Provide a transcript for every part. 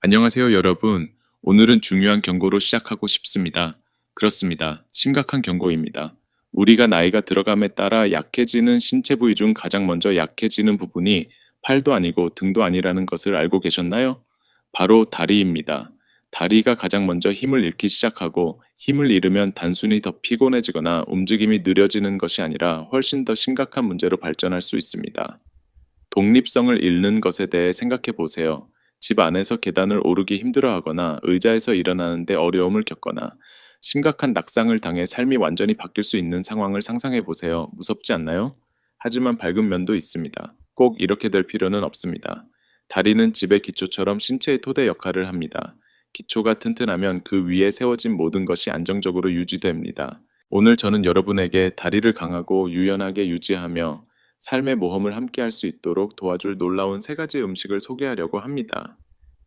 안녕하세요, 여러분. 오늘은 중요한 경고로 시작하고 싶습니다. 그렇습니다. 심각한 경고입니다. 우리가 나이가 들어감에 따라 약해지는 신체 부위 중 가장 먼저 약해지는 부분이 팔도 아니고 등도 아니라는 것을 알고 계셨나요? 바로 다리입니다. 다리가 가장 먼저 힘을 잃기 시작하고 힘을 잃으면 단순히 더 피곤해지거나 움직임이 느려지는 것이 아니라 훨씬 더 심각한 문제로 발전할 수 있습니다. 독립성을 잃는 것에 대해 생각해 보세요. 집 안에서 계단을 오르기 힘들어하거나 의자에서 일어나는데 어려움을 겪거나 심각한 낙상을 당해 삶이 완전히 바뀔 수 있는 상황을 상상해 보세요. 무섭지 않나요? 하지만 밝은 면도 있습니다. 꼭 이렇게 될 필요는 없습니다. 다리는 집의 기초처럼 신체의 토대 역할을 합니다. 기초가 튼튼하면 그 위에 세워진 모든 것이 안정적으로 유지됩니다. 오늘 저는 여러분에게 다리를 강하고 유연하게 유지하며 삶의 모험을 함께 할 수 있도록 도와줄 놀라운 세 가지 음식을 소개하려고 합니다.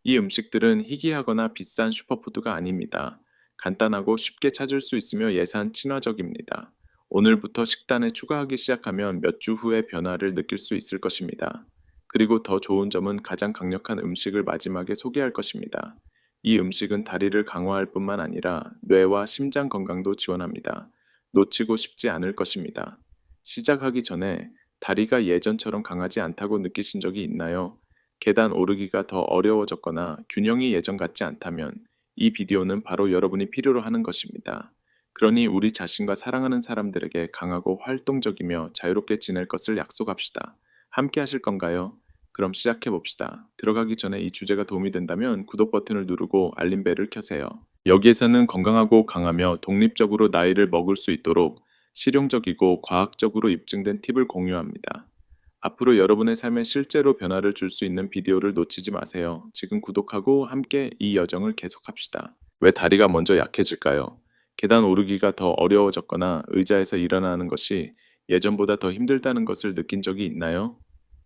이 음식들은 희귀하거나 비싼 슈퍼푸드가 아닙니다. 간단하고 쉽게 찾을 수 있으며 예산 친화적입니다. 오늘부터 식단에 추가하기 시작하면 몇 주 후에 변화를 느낄 수 있을 것입니다. 그리고 더 좋은 점은 가장 강력한 음식을 마지막에 소개할 것입니다. 이 음식은 다리를 강화할 뿐만 아니라 뇌와 심장 건강도 지원합니다. 놓치고 싶지 않을 것입니다. 시작하기 전에 다리가 예전처럼 강하지 않다고 느끼신 적이 있나요? 계단 오르기가 더 어려워졌거나 균형이 예전 같지 않다면 이 비디오는 바로 여러분이 필요로 하는 것입니다. 그러니 우리 자신과 사랑하는 사람들에게 강하고 활동적이며 자유롭게 지낼 것을 약속합시다. 함께 하실 건가요? 그럼 시작해 봅시다. 들어가기 전에 이 주제가 도움이 된다면 구독 버튼을 누르고 알림벨을 켜세요. 여기에서는 건강하고 강하며 독립적으로 나이를 먹을 수 있도록 실용적이고 과학적으로 입증된 팁을 공유합니다. 앞으로 여러분의 삶에 실제로 변화를 줄 수 있는 비디오를 놓치지 마세요. 지금 구독하고 함께 이 여정을 계속합시다. 왜 다리가 먼저 약해질까요? 계단 오르기가 더 어려워졌거나 의자에서 일어나는 것이 예전보다 더 힘들다는 것을 느낀 적이 있나요?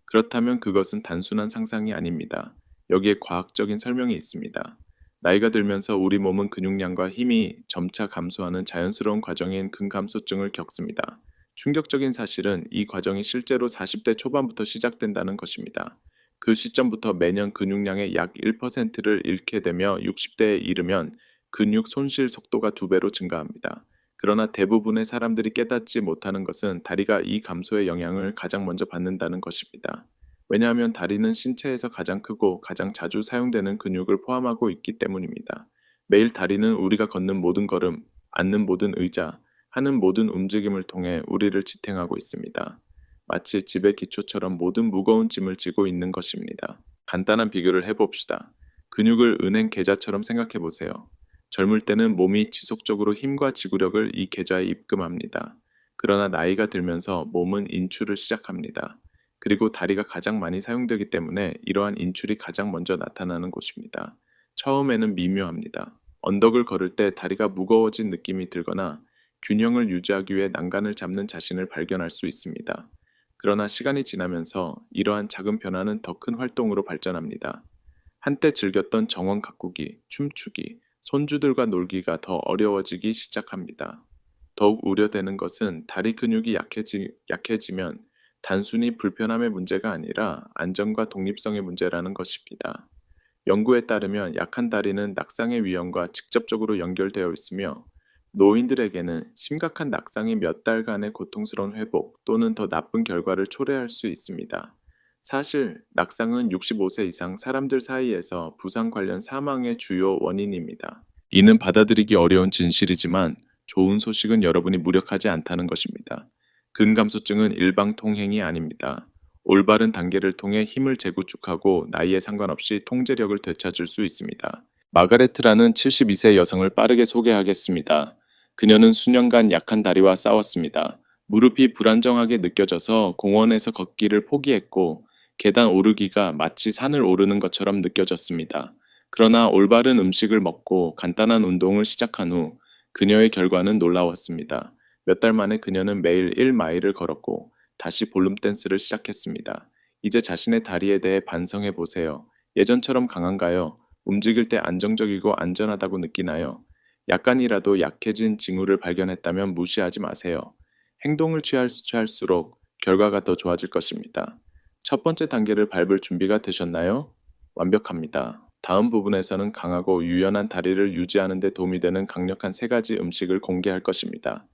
그렇다면 그것은 단순한 상상이 아닙니다. 여기에 과학적인 설명이 있습니다. 나이가 들면서 우리 몸은 근육량과 힘이 점차 감소하는 자연스러운 과정인 근감소증을 겪습니다. 충격적인 사실은 이 과정이 실제로 40대 초반부터 시작된다는 것입니다. 그 시점부터 매년 근육량의 약 1%를 잃게 되며 60대에 이르면 근육 손실 속도가 두 배로 증가합니다. 그러나 대부분의 사람들이 깨닫지 못하는 것은 다리가 이 감소의 영향을 가장 먼저 받는다는 것입니다. 왜냐하면 다리는 신체에서 가장 크고 가장 자주 사용되는 근육을 포함하고 있기 때문입니다. 매일 다리는 우리가 걷는 모든 걸음, 앉는 모든 의자, 하는 모든 움직임을 통해 우리를 지탱하고 있습니다. 마치 집의 기초처럼 모든 무거운 짐을 지고 있는 것입니다. 간단한 비교를 해봅시다. 근육을 은행 계좌처럼 생각해 보세요. 젊을 때는 몸이 지속적으로 힘과 지구력을 이 계좌에 입금합니다. 그러나 나이가 들면서 몸은 인출을 시작합니다. 그리고 다리가 가장 많이 사용되기 때문에 이러한 인출이 가장 먼저 나타나는 곳입니다. 처음에는 미묘합니다. 언덕을 걸을 때 다리가 무거워진 느낌이 들거나 균형을 유지하기 위해 난간을 잡는 자신을 발견할 수 있습니다. 그러나 시간이 지나면서 이러한 작은 변화는 더 큰 활동으로 발전합니다. 한때 즐겼던 정원 가꾸기, 춤추기, 손주들과 놀기가 더 어려워지기 시작합니다. 더욱 우려되는 것은 다리 근육이 약해지, 약해지면 단순히 불편함의 문제가 아니라 안전과 독립성의 문제라는 것입니다. 연구에 따르면 약한 다리는 낙상의 위험과 직접적으로 연결되어 있으며 노인들에게는 심각한 낙상이 몇 달간의 고통스러운 회복 또는 더 나쁜 결과를 초래할 수 있습니다. 사실 낙상은 65세 이상 사람들 사이에서 부상 관련 사망의 주요 원인입니다. 이는 받아들이기 어려운 진실이지만 좋은 소식은 여러분이 무력하지 않다는 것입니다. 근감소증은 일방통행이 아닙니다. 올바른 단계를 통해 힘을 재구축하고 나이에 상관없이 통제력을 되찾을 수 있습니다. 마가레트라는 72세 여성을 빠르게 소개하겠습니다. 그녀는 수년간 약한 다리와 싸웠습니다. 무릎이 불안정하게 느껴져서 공원에서 걷기를 포기했고 계단 오르기가 마치 산을 오르는 것처럼 느껴졌습니다. 그러나 올바른 음식을 먹고 간단한 운동을 시작한 후 그녀의 결과는 놀라웠습니다. 몇 달 만에 그녀는 매일 1마일을 걸었고 다시 볼룸 댄스를 시작했습니다. 이제 자신의 다리에 대해 반성해 보세요. 예전처럼 강한가요? 움직일 때 안정적이고 안전하다고 느끼나요? 약간이라도 약해진 징후를 발견했다면 무시하지 마세요. 행동을 취할, 취할수록 결과가 더 좋아질 것입니다. 첫 번째 단계를 밟을 준비가 되셨나요? 완벽합니다. 다음 부분에서는 강하고 유연한 다리를 유지하는 데 도움이 되는 강력한 세 가지 음식을 공개할 것입니다.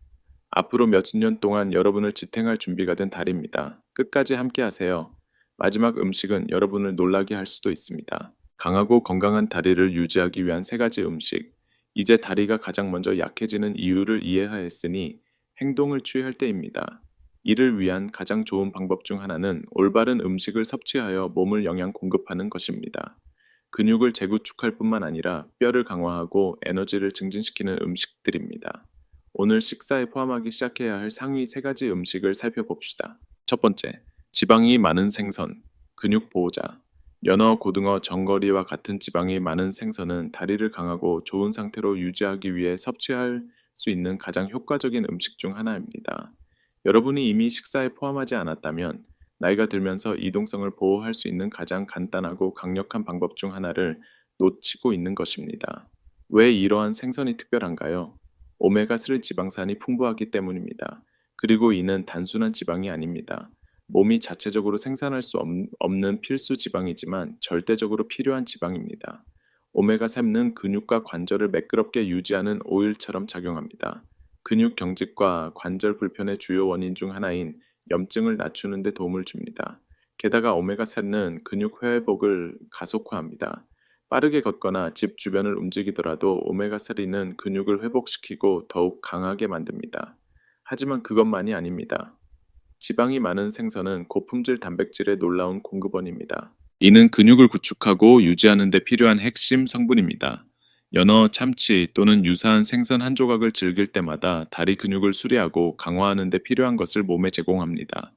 앞으로 몇년 동안 여러분을 지탱할 준비가 된 달입니다. 끝까지 함께 하세요. 마지막 음식은 여러분을 놀라게 할 수도 있습니다. 강하고 건강한 다리를 유지하기 위한 세 가지 음식. 이제 다리가 가장 먼저 약해지는 이유를 이해하였으니 행동을 취할 때입니다. 이를 위한 가장 좋은 방법 중 하나는 올바른 음식을 섭취하여 몸을 영양 공급하는 것입니다. 근육을 재구축할 뿐만 아니라 뼈를 강화하고 에너지를 증진시키는 음식들입니다. 오늘 식사에 포함하기 시작해야 할 상위 세 가지 음식을 살펴봅시다. 첫 번째, 지방이 많은 생선, 근육 보호자. 연어, 고등어, 정거리와 같은 지방이 많은 생선은 다리를 강하고 좋은 상태로 유지하기 위해 섭취할 수 있는 가장 효과적인 음식 중 하나입니다. 여러분이 이미 식사에 포함하지 않았다면 나이가 들면서 이동성을 보호할 수 있는 가장 간단하고 강력한 방법 중 하나를 놓치고 있는 것입니다. 왜 이러한 생선이 특별한가요? 오메가3 지방산이 풍부하기 때문입니다. 그리고 이는 단순한 지방이 아닙니다. 몸이 자체적으로 생산할 수 없- 없는 필수 지방이지만 절대적으로 필요한 지방입니다. 오메가3는 근육과 관절을 매끄럽게 유지하는 오일처럼 작용합니다. 근육 경직과 관절 불편의 주요 원인 중 하나인 염증을 낮추는 데 도움을 줍니다. 게다가 오메가3는 근육 회복을 가속화합니다. 빠르게 걷거나 집 주변을 움직이더라도 오메가3는 근육을 회복시키고 더욱 강하게 만듭니다. 하지만 그것만이 아닙니다. 지방이 많은 생선은 고품질 단백질의 놀라운 공급원입니다. 이는 근육을 구축하고 유지하는 데 필요한 핵심 성분입니다. 연어, 참치 또는 유사한 생선 한 조각을 즐길 때마다 다리 근육을 수리하고 강화하는 데 필요한 것을 몸에 제공합니다.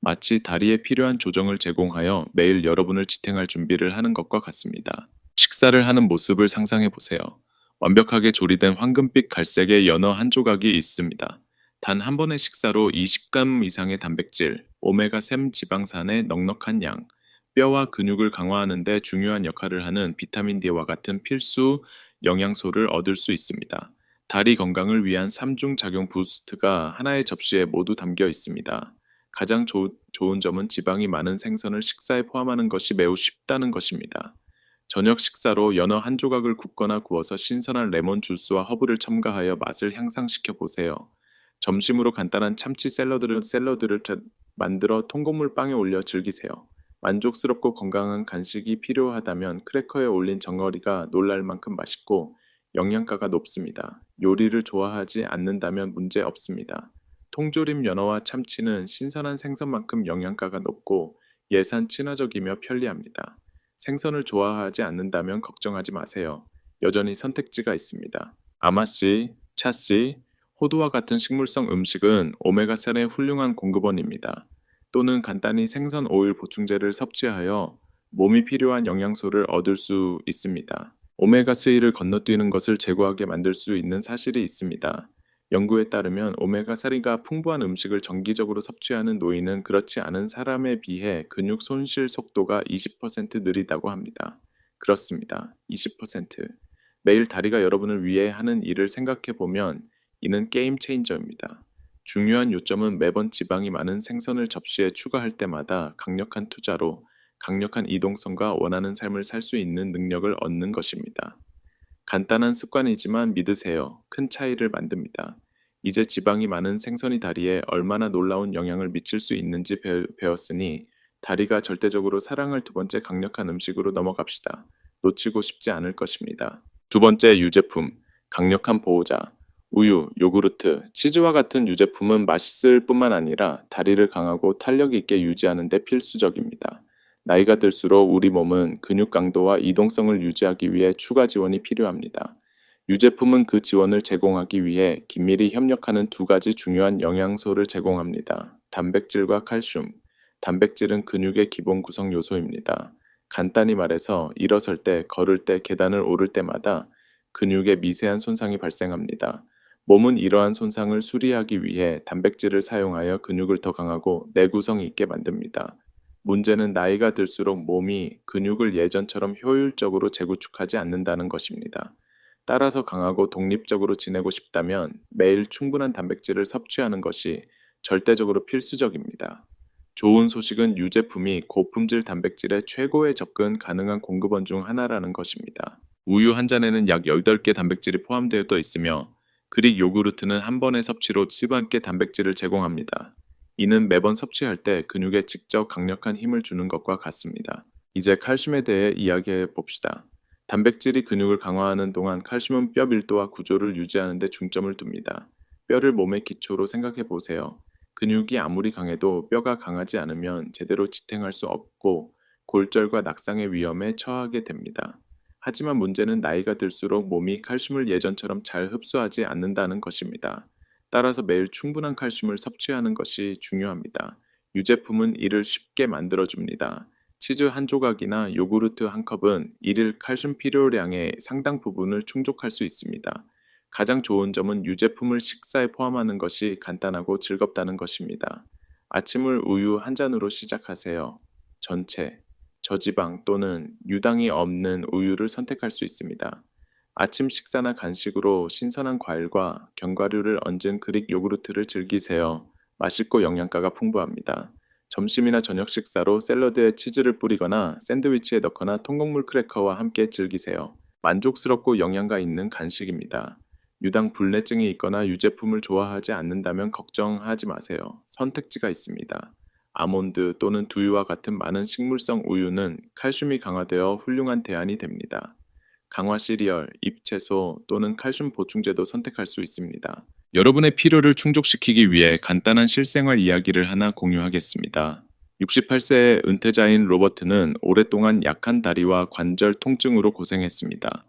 마치 다리에 필요한 조정을 제공하여 매일 여러분을 지탱할 준비를 하는 것과 같습니다. 식사를 하는 모습을 상상해 보세요. 완벽하게 조리된 황금빛 갈색의 연어 한 조각이 있습니다. 단 한 번의 식사로 20g 이상의 단백질, 오메가3 지방산의 넉넉한 양, 뼈와 근육을 강화하는 데 중요한 역할을 하는 비타민 D와 같은 필수 영양소를 얻을 수 있습니다. 다리 건강을 위한 3중 작용 부스트가 하나의 접시에 모두 담겨 있습니다. 가장 조- 좋은 점은 지방이 많은 생선을 식사에 포함하는 것이 매우 쉽다는 것입니다. 저녁 식사로 연어 한 조각을 굽거나 구워서 신선한 레몬 주스와 허브를 첨가하여 맛을 향상시켜 보세요. 점심으로 간단한 참치 샐러드를 샐러드를 자- 만들어 통곡물 빵에 올려 즐기세요. 만족스럽고 건강한 간식이 필요하다면 크래커에 올린 정어리가 놀랄 만큼 맛있고 영양가가 높습니다. 요리를 좋아하지 않는다면 문제 없습니다. 통조림 연어와 참치는 신선한 생선만큼 영양가가 높고 예산 친화적이며 편리합니다. 생선을 좋아하지 않는다면 걱정하지 마세요. 여전히 선택지가 있습니다. 아마씨, 차씨, 호두와 같은 식물성 음식은 오메가3의 훌륭한 공급원입니다. 또는 간단히 생선 오일 보충제를 섭취하여 몸이 필요한 영양소를 얻을 수 있습니다. 오메가3를 건너뛰는 것을 제거하게 만들 수 있는 사실이 있습니다. 연구에 따르면 오메가3가 풍부한 음식을 정기적으로 섭취하는 노인은 그렇지 않은 사람에 비해 근육 손실 속도가 20% 느리다고 합니다. 그렇습니다. 20%. 매일 다리가 여러분을 위해 하는 일을 생각해 보면 이는 게임 체인저입니다. 중요한 요점은 매번 지방이 많은 생선을 접시에 추가할 때마다 강력한 투자로 강력한 이동성과 원하는 삶을 살 수 있는 능력을 얻는 것입니다. 간단한 습관이지만 믿으세요. 큰 차이를 만듭니다. 이제 지방이 많은 생선이 다리에 얼마나 놀라운 영향을 미칠 수 있는지 배, 배웠으니 다리가 절대적으로 사랑할 두 번째 강력한 음식으로 넘어갑시다. 놓치고 싶지 않을 것입니다. 두 번째 유제품, 강력한 보호자. 우유, 요구르트, 치즈와 같은 유제품은 맛있을 뿐만 아니라 다리를 강하고 탄력 있게 유지하는 데 필수적입니다. 나이가 들수록 우리 몸은 근육 강도와 이동성을 유지하기 위해 추가 지원이 필요합니다. 유제품은 그 지원을 제공하기 위해 긴밀히 협력하는 두 가지 중요한 영양소를 제공합니다. 단백질과 칼슘. 단백질은 근육의 기본 구성 요소입니다. 간단히 말해서 일어설 때, 걸을 때, 계단을 오를 때마다 근육에 미세한 손상이 발생합니다. 몸은 이러한 손상을 수리하기 위해 단백질을 사용하여 근육을 더 강하고 내구성 있게 만듭니다. 문제는 나이가 들수록 몸이 근육을 예전처럼 효율적으로 재구축하지 않는다는 것입니다. 따라서 강하고 독립적으로 지내고 싶다면 매일 충분한 단백질을 섭취하는 것이 절대적으로 필수적입니다. 좋은 소식은 유제품이 고품질 단백질의 최고의 접근 가능한 공급원 중 하나라는 것입니다. 우유 한 잔에는 약 8개 단백질이 포함되어 있으며 그릭 요구르트는 한 번의 섭취로 10개 단백질을 제공합니다. 이는 매번 섭취할 때 근육에 직접 강력한 힘을 주는 것과 같습니다. 이제 칼슘에 대해 이야기해 봅시다. 단백질이 근육을 강화하는 동안 칼슘은 뼈 밀도와 구조를 유지하는 데 중점을 둡니다. 뼈를 몸의 기초로 생각해 보세요. 근육이 아무리 강해도 뼈가 강하지 않으면 제대로 지탱할 수 없고 골절과 낙상의 위험에 처하게 됩니다. 하지만 문제는 나이가 들수록 몸이 칼슘을 예전처럼 잘 흡수하지 않는다는 것입니다. 따라서 매일 충분한 칼슘을 섭취하는 것이 중요합니다. 유제품은 이를 쉽게 만들어줍니다. 치즈 한 조각이나 요구르트 한 컵은 일일 칼슘 필요량의 상당 부분을 충족할 수 있습니다. 가장 좋은 점은 유제품을 식사에 포함하는 것이 간단하고 즐겁다는 것입니다. 아침을 우유 한 잔으로 시작하세요. 전체, 저지방 또는 유당이 없는 우유를 선택할 수 있습니다. 아침 식사나 간식으로 신선한 과일과 견과류를 얹은 그릭 요구르트를 즐기세요. 맛있고 영양가가 풍부합니다. 점심이나 저녁 식사로 샐러드에 치즈를 뿌리거나 샌드위치에 넣거나 통곡물 크래커와 함께 즐기세요. 만족스럽고 영양가 있는 간식입니다. 유당 불내증이 있거나 유제품을 좋아하지 않는다면 걱정하지 마세요. 선택지가 있습니다. 아몬드 또는 두유와 같은 많은 식물성 우유는 칼슘이 강화되어 훌륭한 대안이 됩니다. 강화 시리얼, 잎채소 또는 칼슘 보충제도 선택할 수 있습니다. 여러분의 필요를 충족시키기 위해 간단한 실생활 이야기를 하나 공유하겠습니다. 68세의 은퇴자인 로버트는 오랫동안 약한 다리와 관절 통증으로 고생했습니다.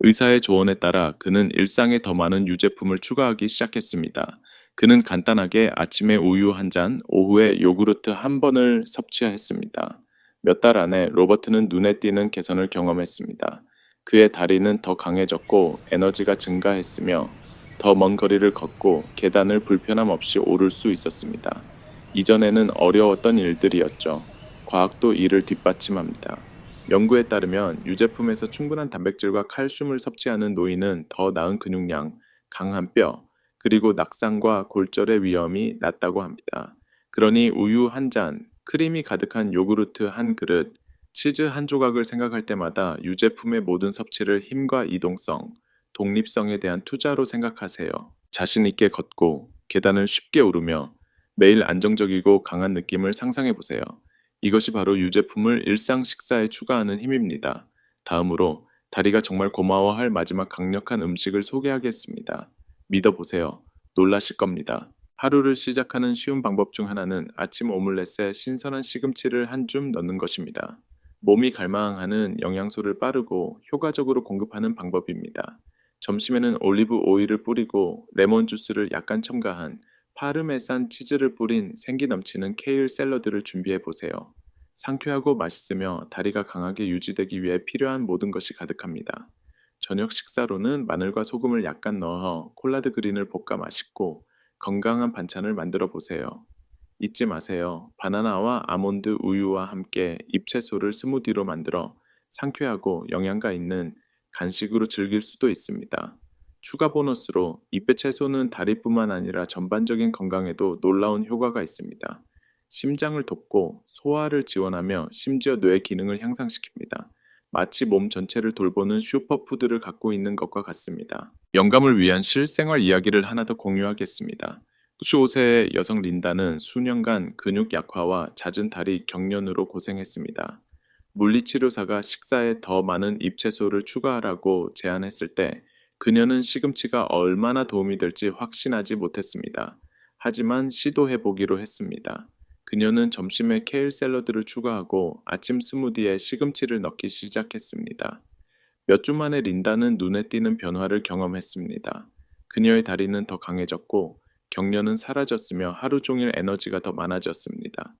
의사의 조언에 따라 그는 일상에 더 많은 유제품을 추가하기 시작했습니다. 그는 간단하게 아침에 우유 한 잔, 오후에 요구르트 한 번을 섭취했습니다. 몇 달 안에 로버트는 눈에 띄는 개선을 경험했습니다. 그의 다리는 더 강해졌고 에너지가 증가했으며 더 먼 거리를 걷고 계단을 불편함 없이 오를 수 있었습니다. 이전에는 어려웠던 일들이었죠. 과학도 이를 뒷받침합니다. 연구에 따르면 유제품에서 충분한 단백질과 칼슘을 섭취하는 노인은 더 나은 근육량, 강한 뼈, 그리고 낙상과 골절의 위험이 낮다고 합니다. 그러니 우유 한 잔, 크림이 가득한 요구르트 한 그릇, 치즈 한 조각을 생각할 때마다 유제품의 모든 섭취를 힘과 이동성, 독립성에 대한 투자로 생각하세요. 자신 있게 걷고 계단을 쉽게 오르며 매일 안정적이고 강한 느낌을 상상해 보세요. 이것이 바로 유제품을 일상 식사에 추가하는 힘입니다. 다음으로 다리가 정말 고마워할 마지막 강력한 음식을 소개하겠습니다. 믿어보세요. 놀라실 겁니다. 하루를 시작하는 쉬운 방법 중 하나는 아침 오믈렛에 신선한 시금치를 한 줌 넣는 것입니다. 몸이 갈망하는 영양소를 빠르고 효과적으로 공급하는 방법입니다. 점심에는 올리브 오일을 뿌리고 레몬 주스를 약간 첨가한 파르메산 치즈를 뿌린 생기 넘치는 케일 샐러드를 준비해 보세요. 상쾌하고 맛있으며 다리가 강하게 유지되기 위해 필요한 모든 것이 가득합니다. 저녁 식사로는 마늘과 소금을 약간 넣어 콜라드 그린을 볶아 맛있고 건강한 반찬을 만들어 보세요. 잊지 마세요. 바나나와 아몬드 우유와 함께 잎채소를 스무디로 만들어 상쾌하고 영양가 있는 간식으로 즐길 수도 있습니다. 추가 보너스로 잎의 채소는 다리뿐만 아니라 전반적인 건강에도 놀라운 효과가 있습니다. 심장을 돕고 소화를 지원하며 심지어 뇌 기능을 향상시킵니다. 마치 몸 전체를 돌보는 슈퍼푸드를 갖고 있는 것과 같습니다. 영감을 위한 실생활 이야기를 하나 더 공유하겠습니다. 95세의 여성 린다는 수년간 근육 약화와 잦은 다리 경련으로 고생했습니다. 물리치료사가 식사에 더 많은 잎채소를 추가하라고 제안했을 때 그녀는 시금치가 얼마나 도움이 될지 확신하지 못했습니다. 하지만 시도해 보기로 했습니다. 그녀는 점심에 케일 샐러드를 추가하고 아침 스무디에 시금치를 넣기 시작했습니다. 몇 주 만에 린다는 눈에 띄는 변화를 경험했습니다. 그녀의 다리는 더 강해졌고 경련은 사라졌으며 하루 종일 에너지가 더 많아졌습니다.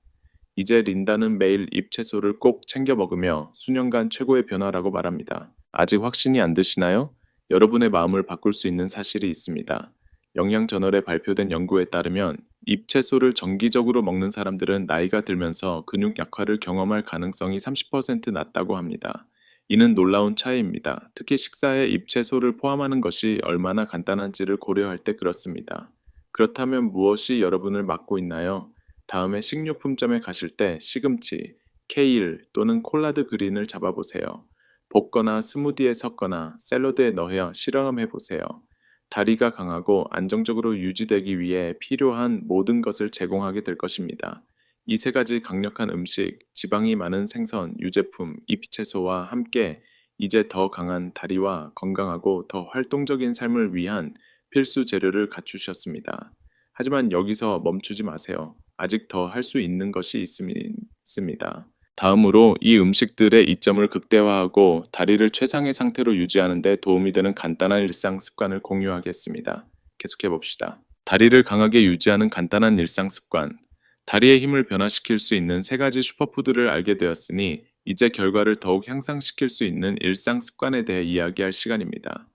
이제 린다는 매일 잎채소를 꼭 챙겨 먹으며 수년간 최고의 변화라고 말합니다. 아직 확신이 안 드시나요? 여러분의 마음을 바꿀 수 있는 사실이 있습니다. 영양저널에 발표된 연구에 따르면 잎채소를 정기적으로 먹는 사람들은 나이가 들면서 근육 약화를 경험할 가능성이 30% 낮다고 합니다. 이는 놀라운 차이입니다. 특히 식사에 잎채소를 포함하는 것이 얼마나 간단한지를 고려할 때 그렇습니다. 그렇다면 무엇이 여러분을 막고 있나요? 다음에 식료품점에 가실 때 시금치, 케일 또는 콜라드 그린을 잡아보세요. 볶거나 스무디에 섞거나 샐러드에 넣어 실험해 보세요. 다리가 강하고 안정적으로 유지되기 위해 필요한 모든 것을 제공하게 될 것입니다. 이 세 가지 강력한 음식, 지방이 많은 생선, 유제품, 잎채소와 함께 이제 더 강한 다리와 건강하고 더 활동적인 삶을 위한 필수 재료를 갖추셨습니다. 하지만 여기서 멈추지 마세요. 아직 더 할 수 있는 것이 있습니다. 다음으로 이 음식들의 이점을 극대화하고 다리를 최상의 상태로 유지하는 데 도움이 되는 간단한 일상 습관을 공유하겠습니다. 계속해 봅시다. 다리를 강하게 유지하는 간단한 일상 습관. 다리의 힘을 변화시킬 수 있는 세 가지 슈퍼푸드를 알게 되었으니 이제 결과를 더욱 향상시킬 수 있는 일상 습관에 대해 이야기할 시간입니다.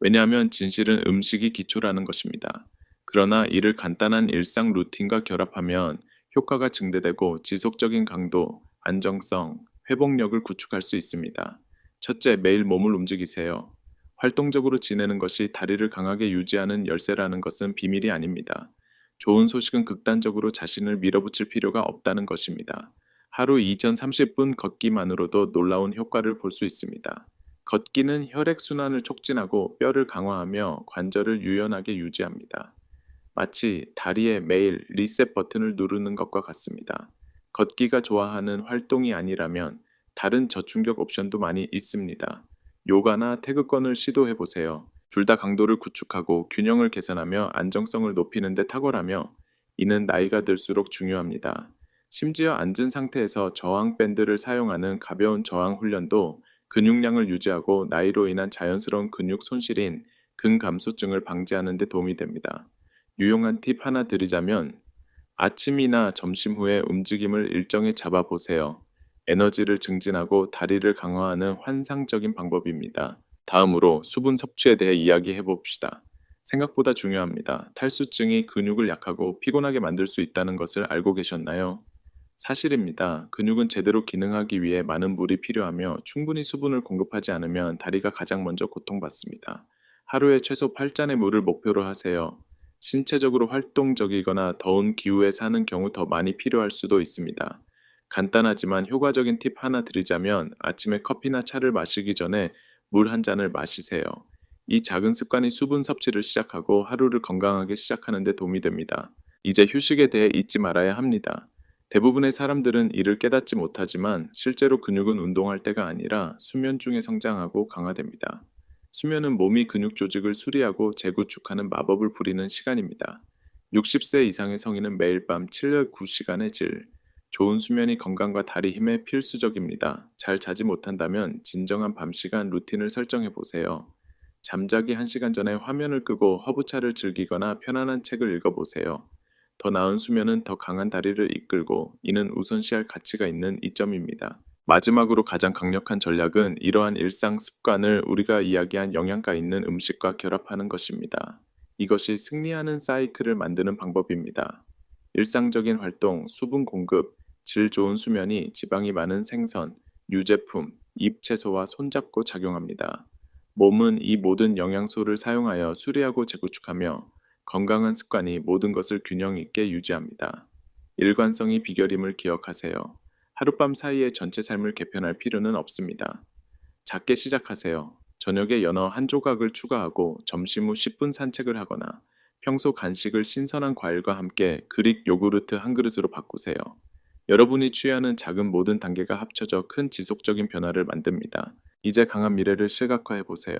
왜냐하면 진실은 음식이 기초라는 것입니다. 그러나 이를 간단한 일상 루틴과 결합하면 효과가 증대되고 지속적인 강도, 안정성, 회복력을 구축할 수 있습니다. 첫째, 매일 몸을 움직이세요. 활동적으로 지내는 것이 다리를 강하게 유지하는 열쇠라는 것은 비밀이 아닙니다. 좋은 소식은 극단적으로 자신을 밀어붙일 필요가 없다는 것입니다. 하루 2030분 걷기만으로도 놀라운 효과를 볼 수 있습니다. 걷기는 혈액순환을 촉진하고 뼈를 강화하며 관절을 유연하게 유지합니다. 마치 다리에 매일 리셋 버튼을 누르는 것과 같습니다. 걷기가 좋아하는 활동이 아니라면 다른 저충격 옵션도 많이 있습니다. 요가나 태극권을 시도해 보세요. 둘 다 강도를 구축하고 균형을 개선하며 안정성을 높이는 데 탁월하며 이는 나이가 들수록 중요합니다. 심지어 앉은 상태에서 저항 밴드를 사용하는 가벼운 저항 훈련도 근육량을 유지하고 나이로 인한 자연스러운 근육 손실인 근감소증을 방지하는 데 도움이 됩니다. 유용한 팁 하나 드리자면 아침이나 점심 후에 움직임을 일정히 잡아 보세요. 에너지를 증진하고 다리를 강화하는 환상적인 방법입니다. 다음으로 수분 섭취에 대해 이야기해 봅시다. 생각보다 중요합니다. 탈수증이 근육을 약하고 피곤하게 만들 수 있다는 것을 알고 계셨나요? 사실입니다. 근육은 제대로 기능하기 위해 많은 물이 필요하며 충분히 수분을 공급하지 않으면 다리가 가장 먼저 고통받습니다. 하루에 최소 8잔의 물을 목표로 하세요. 신체적으로 활동적이거나 더운 기후에 사는 경우 더 많이 필요할 수도 있습니다. 간단하지만 효과적인 팁 하나 드리자면 아침에 커피나 차를 마시기 전에 물 한 잔을 마시세요. 이 작은 습관이 수분 섭취를 시작하고 하루를 건강하게 시작하는 데 도움이 됩니다. 이제 휴식에 대해 잊지 말아야 합니다. 대부분의 사람들은 이를 깨닫지 못하지만 실제로 근육은 운동할 때가 아니라 수면 중에 성장하고 강화됩니다. 수면은 몸이 근육 조직을 수리하고 재구축하는 마법을 부리는 시간입니다. 60세 이상의 성인은 매일 밤 7, 9시간의 질. 좋은 수면이 건강과 다리 힘에 필수적입니다. 잘 자지 못한다면 진정한 밤 시간 루틴을 설정해 보세요. 잠자기 1시간 전에 화면을 끄고 허브차를 즐기거나 편안한 책을 읽어 보세요. 더 나은 수면은 더 강한 다리를 이끌고 이는 우선시할 가치가 있는 이점입니다. 마지막으로 가장 강력한 전략은 이러한 일상 습관을 우리가 이야기한 영양가 있는 음식과 결합하는 것입니다. 이것이 승리하는 사이클을 만드는 방법입니다. 일상적인 활동, 수분 공급, 질 좋은 수면이 지방이 많은 생선, 유제품, 잎 채소와 손잡고 작용합니다. 몸은 이 모든 영양소를 사용하여 수리하고 재구축하며 건강한 습관이 모든 것을 균형 있게 유지합니다. 일관성이 비결임을 기억하세요. 하룻밤 사이에 전체 삶을 개편할 필요는 없습니다. 작게 시작하세요. 저녁에 연어 한 조각을 추가하고 점심 후 10분 산책을 하거나 평소 간식을 신선한 과일과 함께 그릭 요구르트 한 그릇으로 바꾸세요. 여러분이 취하는 작은 모든 단계가 합쳐져 큰 지속적인 변화를 만듭니다. 이제 강한 미래를 시각화해 보세요.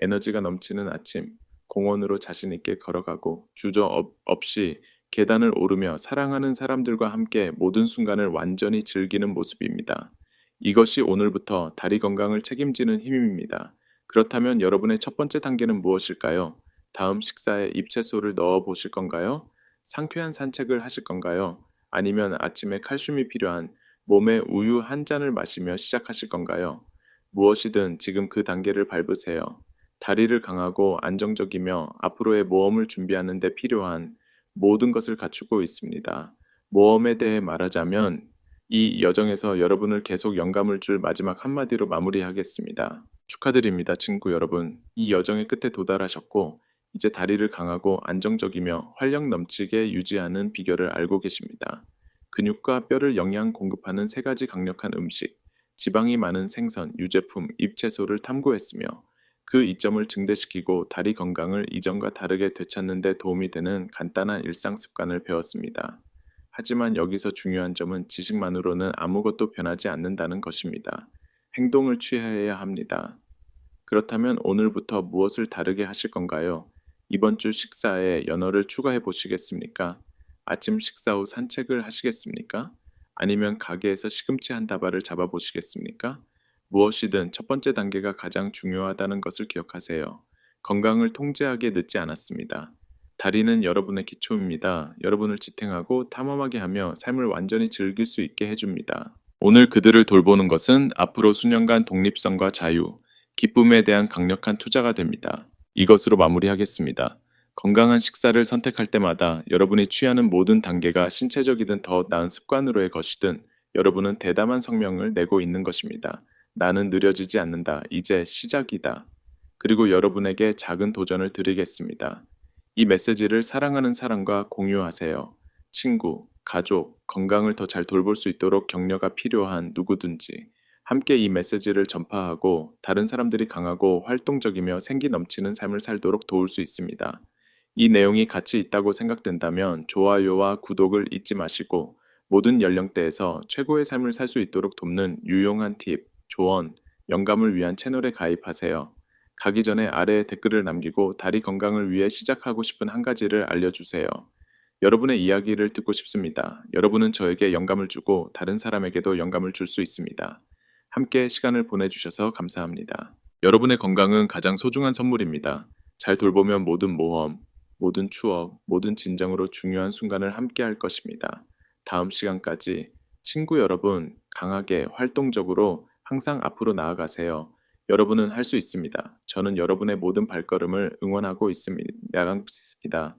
에너지가 넘치는 아침, 공원으로 자신 있게 걸어가고 주저 없, 없이 계단을 오르며 사랑하는 사람들과 함께 모든 순간을 완전히 즐기는 모습입니다. 이것이 오늘부터 다리 건강을 책임지는 힘입니다. 그렇다면 여러분의 첫 번째 단계는 무엇일까요? 다음 식사에 잎채소를 넣어 보실 건가요? 상쾌한 산책을 하실 건가요? 아니면 아침에 칼슘이 필요한 몸에 우유 한 잔을 마시며 시작하실 건가요? 무엇이든 지금 그 단계를 밟으세요. 다리를 강하고 안정적이며 앞으로의 모험을 준비하는 데 필요한 모든 것을 갖추고 있습니다. 모험에 대해 말하자면 이 여정에서 여러분을 계속 영감을 줄 마지막 한마디로 마무리하겠습니다. 축하드립니다, 친구 여러분. 이 여정의 끝에 도달하셨고 이제 다리를 강하고 안정적이며 활력 넘치게 유지하는 비결을 알고 계십니다. 근육과 뼈를 영양 공급하는 세 가지 강력한 음식, 지방이 많은 생선, 유제품, 잎채소를 탐구했으며 그 이점을 증대시키고 다리 건강을 이전과 다르게 되찾는 데 도움이 되는 간단한 일상 습관을 배웠습니다. 하지만 여기서 중요한 점은 지식만으로는 아무것도 변하지 않는다는 것입니다. 행동을 취해야 합니다. 그렇다면 오늘부터 무엇을 다르게 하실 건가요? 이번 주 식사에 연어를 추가해 보시겠습니까? 아침 식사 후 산책을 하시겠습니까? 아니면 가게에서 시금치 한 다발을 잡아 보시겠습니까? 무엇이든 첫 번째 단계가 가장 중요하다는 것을 기억하세요. 건강을 통제하기에 늦지 않았습니다. 다리는 여러분의 기초입니다. 여러분을 지탱하고 탐험하게 하며 삶을 완전히 즐길 수 있게 해줍니다. 오늘 그들을 돌보는 것은 앞으로 수년간 독립성과 자유, 기쁨에 대한 강력한 투자가 됩니다. 이것으로 마무리하겠습니다. 건강한 식사를 선택할 때마다 여러분이 취하는 모든 단계가 신체적이든 더 나은 습관으로의 것이든 여러분은 대담한 성명을 내고 있는 것입니다. 나는 느려지지 않는다. 이제 시작이다. 그리고 여러분에게 작은 도전을 드리겠습니다. 이 메시지를 사랑하는 사람과 공유하세요. 친구, 가족, 건강을 더 잘 돌볼 수 있도록 격려가 필요한 누구든지 함께 이 메시지를 전파하고 다른 사람들이 강하고 활동적이며 생기 넘치는 삶을 살도록 도울 수 있습니다. 이 내용이 가치 있다고 생각된다면 좋아요와 구독을 잊지 마시고 모든 연령대에서 최고의 삶을 살 수 있도록 돕는 유용한 팁, 조언, 영감을 위한 채널에 가입하세요. 가기 전에 아래에 댓글을 남기고 다리 건강을 위해 시작하고 싶은 한 가지를 알려주세요. 여러분의 이야기를 듣고 싶습니다. 여러분은 저에게 영감을 주고 다른 사람에게도 영감을 줄 수 있습니다. 함께 시간을 보내주셔서 감사합니다. 여러분의 건강은 가장 소중한 선물입니다. 잘 돌보면 모든 모험, 모든 추억, 모든 진정으로 중요한 순간을 함께 할 것입니다. 다음 시간까지 친구 여러분 강하게 활동적으로 항상 앞으로 나아가세요. 여러분은 할 수 있습니다. 저는 여러분의 모든 발걸음을 응원하고 있습니다.